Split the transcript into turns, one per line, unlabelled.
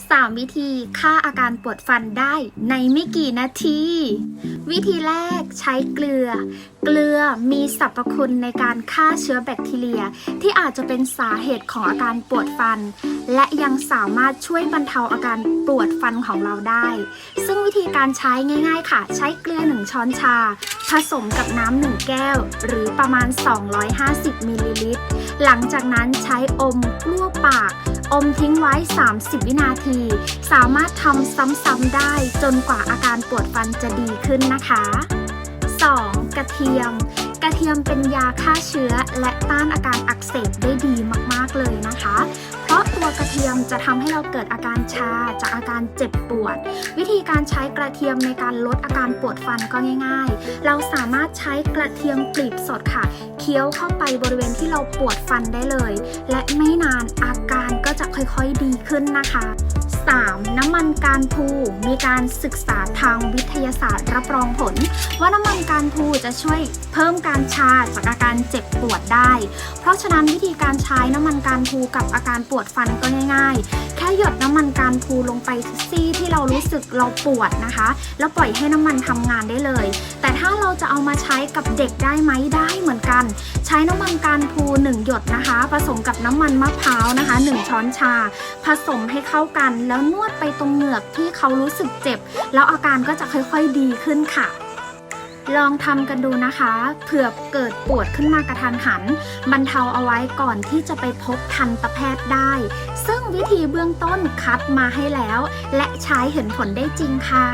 3 วิธีฆ่าอาการปวดฟันได้ในไม่กี่นาที วิธีแรกใช้เกลือ เกลือมีสรรพคุณในการฆ่าเชื้อแบคทีเรีย ที่อาจจะเป็นสาเหตุของอาการปวดฟัน และยังสามารถช่วยบรรเทาอาการปวดฟันของเราได้ ซึ่งวิธีการใช้ง่าย ๆ ค่ะ ใช้เกลือ 1 ช้อนชา ผสมกับน้ำหนึ่งแก้ว หรือประมาณ 250มิลลิลิตรหลังจากนั้นใช้อมกล้วปาก อมทิ้งไว้ 30 วินาที สามารถทำซ้ำๆได้จนกว่าอาการปวดฟันจะดีขึ้นนะคะ 2. กระเทียม กระเทียมเป็นยาฆ่าเชื้อ และต้านอาการอักเสบได้ดีมากๆเลยนะคะ เพราะตัวกระเทียมจะทำให้เราเกิดอาการชาจากอาการเจ็บปวด วิธีการใช้กระเทียมในการลดอาการปวดฟันก็ง่าย ๆ เราสามารถใช้กระเทียมกลีบสดค่ะ เคี้ยวเข้าไปบริเวณที่เราปวดฟันได้เลย และไม่นานอาก ค่อยๆดีขึ้นนะคะ 3. น้ำมันการพูมีการศึกษาทางวิทยาศาสตร์รับรองผล ว่าน้ำมันการพูจะช่วยเพิ่มการชาจากอาการเจ็บปวดได้ เพราะฉะนั้นวิธีการใช้น้ำมันการพูกับอาการปวดฟันก็ง่ายๆ แค่หยดน้ำมันการพูลงไปซี่ที่เรารู้สึกเราปวดนะคะ แล้วปล่อยให้น้ำมันทำงานได้เลย แต่ถ้าเราจะเอามาใช้กับเด็กได้ไหมได้เหมือนกัน ใช้น้ำมันการพู1หยดนะคะ ผสมกับน้ำมันมะพร้าวนะคะ 1 ช้อนชา ผสมให้เข้ากันแล้วนวดไปตรงเหงือกที่เขารู้สึกเจ็บ แล้วอาการก็จะค่อยๆดีขึ้นค่ะลองทำกันดูนะคะเผื่อเกิดปวดขึ้นมากระทันหัน บรรเทาเอาไว้ก่อนที่จะไปพบทันตแพทย์ได้ ซึ่งวิธีเบื้องต้นคัดมาให้แล้ว และใช้เห็นผลได้จริงค่ะ